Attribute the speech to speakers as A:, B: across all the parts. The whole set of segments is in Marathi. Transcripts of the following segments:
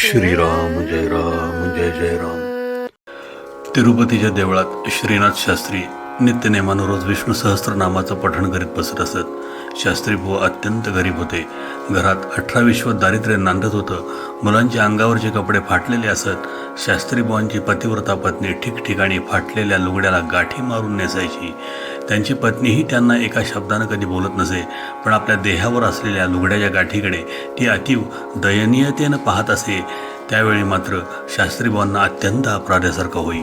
A: श्रीराम जय राम जय जय राम. तिरुपतीच्या देवळात श्रीनाथ शास्त्री नित्यनेमानं रोज विष्णू सहस्त्रनामाचं पठण करीत बसत असत. शास्त्री बुवा अत्यंत गरीब होते. घरात अठरा विश्व दारिद्र्य नांदत होतं. मुलांच्या अंगावरचे कपडे फाटलेले असत. शास्त्री बुवांची पतिव्रता पत्नी ठिकठिकाणी फाटलेल्या लुगड्याला गाठी मारून नेसायची. त्यांची पत्नीही त्यांना एका शब्दानं कधी बोलत नसे पण आपल्या देहावर असलेल्या लुगड्याच्या गाठीकडे ती अतिव दयनीयतेनं पाहत असे. त्यावेळी मात्र शास्त्रीबांना अत्यंत अपराध्यासारखं होई.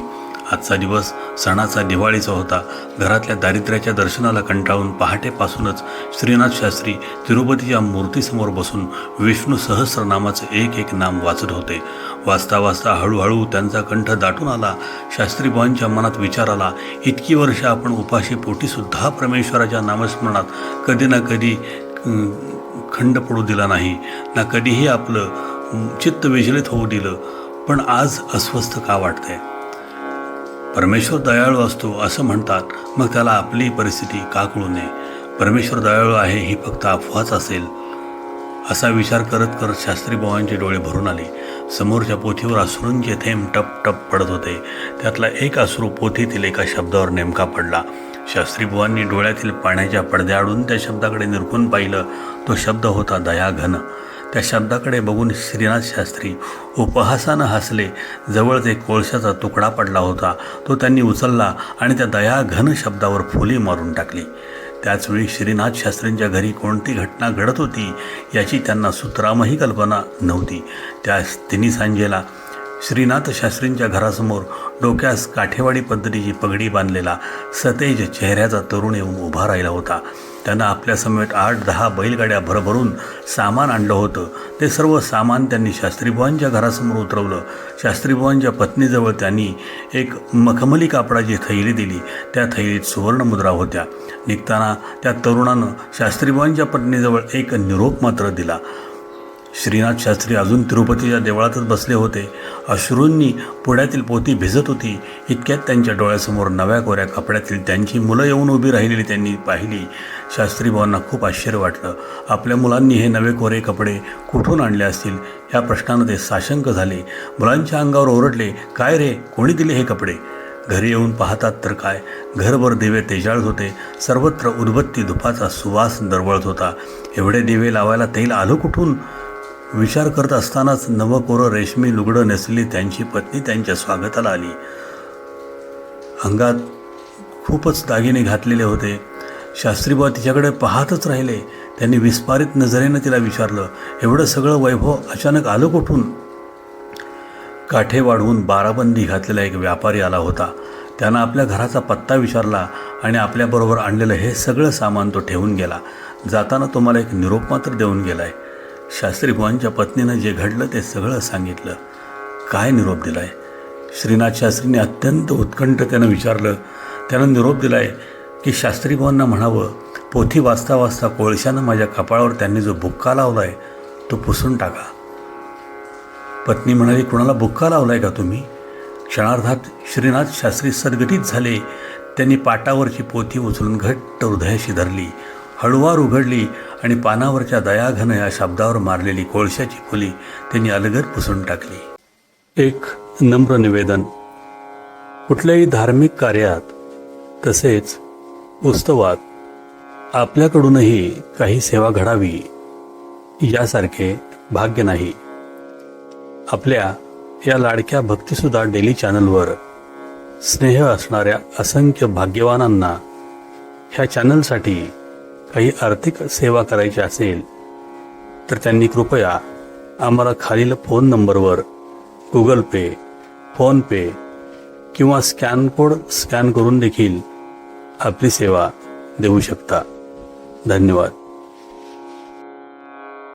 A: आजचा दिवस सणाचा दिवाळीचा होता. घरातल्या दारिद्र्याच्या दर्शनाला कंटाळून पहाटेपासूनच श्रीनाथ शास्त्री तिरुपतीच्या मूर्तीसमोर बसून विष्णू सहस्रनामाचं एक एक नाम वाचत होते. वाचता वाचता हळूहळू त्यांचा कंठ दाटून आला. शास्त्रीबाबांच्या मनात विचार आला इतकी वर्ष आपण उपाशी पोटीसुद्धा परमेश्वराच्या नामस्मरणात कधी ना कधी खंड पडू दिला नाही ना कधीही आपलं चित्त विचलित होऊ दिलं पण आज अस्वस्थ का वाटतंय? परमेश्वर दयाळू असतो असं म्हणतात मग त्याला आपली परिस्थिती का कळू नये? परमेश्वर दयाळू आहे ही फक्त अफवाच असेल. असा विचार करत करत शास्त्री बुवांचे डोळे भरून आले. समोरच्या पोथीवर अश्रूंचे थेंब टप टप पडत होते. त्यातला एक अश्रू पोथीतील एका शब्दावर नेमका पडला. शास्त्री बुवांनी डोळ्यातील पाण्याच्या पडद्याआडून त्या शब्दाकडे निरखून पाहिलं. तो शब्द होता दयाघन. त्या शब्दाकडे बघून श्रीनाथ शास्त्री उपहासानं हसले. जवळच एक कोळशाचा तुकडा पडला होता. तो त्यांनी उचलला आणि त्या दयाघन शब्दावर फुली मारून टाकली. त्याचवेळी श्रीनाथ शास्त्रींच्या घरी कोणती घटना घडत होती याची त्यांना सुतरामही कल्पना नव्हती. त्या तिन्ही सांजेला श्रीनाथ शास्त्रींच्या घरासमोर डोक्यास काठेवाडी पद्धतीची पगडी बांधलेला सतेज चेहऱ्याचा तरुण येऊन उभा राहिला होता. त्यानं आपल्यासमवेत आठ दहा बैलगाड्या भरभरून सामान आणलं होतं. ते सर्व सामान त्यांनी शास्त्रीभुवांच्या घरासमोर उतरवलं. शास्त्रीभुवांच्या पत्नीजवळ त्यांनी एक मखमली कापडाची थैली दिली. त्या थैलीत सुवर्णमुद्रा होत्या. निघताना त्या तरुणानं शास्त्रीभुवांच्या पत्नीजवळ एक निरोप मात्र दिला. श्रीनाथ शास्त्री अजून तिरुपतीच्या देवळातच बसले होते. अश्रूंनी पुण्यातील पोती भिजत होती. इतक्यात त्यांच्या डोळ्यासमोर नव्या कोऱ्या कपड्यातील त्यांची मुलं येऊन उभी राहिलेली त्यांनी पाहिली. शास्त्री भावांना खूप आश्चर्य वाटलं. आपल्या मुलांनी हे नवे कोरे कपडे कुठून आणले असतील? या प्रश्नानं ते साशंक झाले. मुलांच्या अंगावर ओरडले काय रे कोणी दिले हे कपडे? घरी येऊन पाहतात तर काय? घरभर दिवे तेजाळत होते. सर्वत्र उदबत्ती धुपाचा सुवास दरवळत होता. एवढे दिवे लावायला तेल आलं कुठून? विचार करत असतानाच नवकोरं रेशमी लुगडं नेसलेली त्यांची पत्नी त्यांच्या स्वागताला आली. अंगात खूपच दागिने घातलेले होते. शास्त्रीबा तिच्याकडे पाहतच राहिले. त्यांनी विस्फारित नजरेनं तिला विचारलं एवढं सगळं वैभव अचानक आलं कुठून? काठे वाढवून बाराबंदी घातलेला एक व्यापारी आला होता. त्यानं आपल्या घराचा पत्ता विचारला आणि आपल्याबरोबर आणलेलं हे सगळं सामान तो ठेवून गेला. जाताना तुम्हाला एक निरोप मात्र देऊन गेला आहे बुवांच्या पत्नीनं जे घडलं ते सगळं सांगितलं. काय निरोप दिलाय? श्रीनाथ शास्त्रीने अत्यंत उत्कंठतेनं विचारलं. त्यानं निरोप दिलाय की शास्त्रीगुवांना म्हणावं पोथी वाचता वाचता कोळशानं माझ्या कपाळावर त्यांनी जो बुक्का लावलाय तो पुसून टाका. पत्नी म्हणाली कुणाला बुक्का लावलाय का तुम्ही? क्षणार्धात श्रीनाथ शास्त्री सद्गतीत झाले. त्यांनी पाटावरची पोथी उचलून घट्ट हृदयाशी धरली. हळुवार उघडली. आणि पानावरच्या दयाघन या शब्दावर मारलेली कोळशाची फुली त्यांनी अलगद पुसून टाकली. एक नम्र निवेदन. कुठल्याही धार्मिक कार्यात तसेच उत्सवात आपल्याकडूनही काही सेवा घडावी यासारखे भाग्य नाही. आपल्या या लाडक्या भक्तीसुद्धा डेली चॅनलवर स्नेह असणाऱ्या असंख्य भाग्यवानांना ह्या चॅनलसाठी काही आर्थिक सेवा करायची असेल तर त्यांनी कृपया आम्हाला खालील फोन नंबरवर गुगल पे फोनपे किंवा स्कॅन कोड स्कॅन करून देखील आपली सेवा देऊ शकता. धन्यवाद.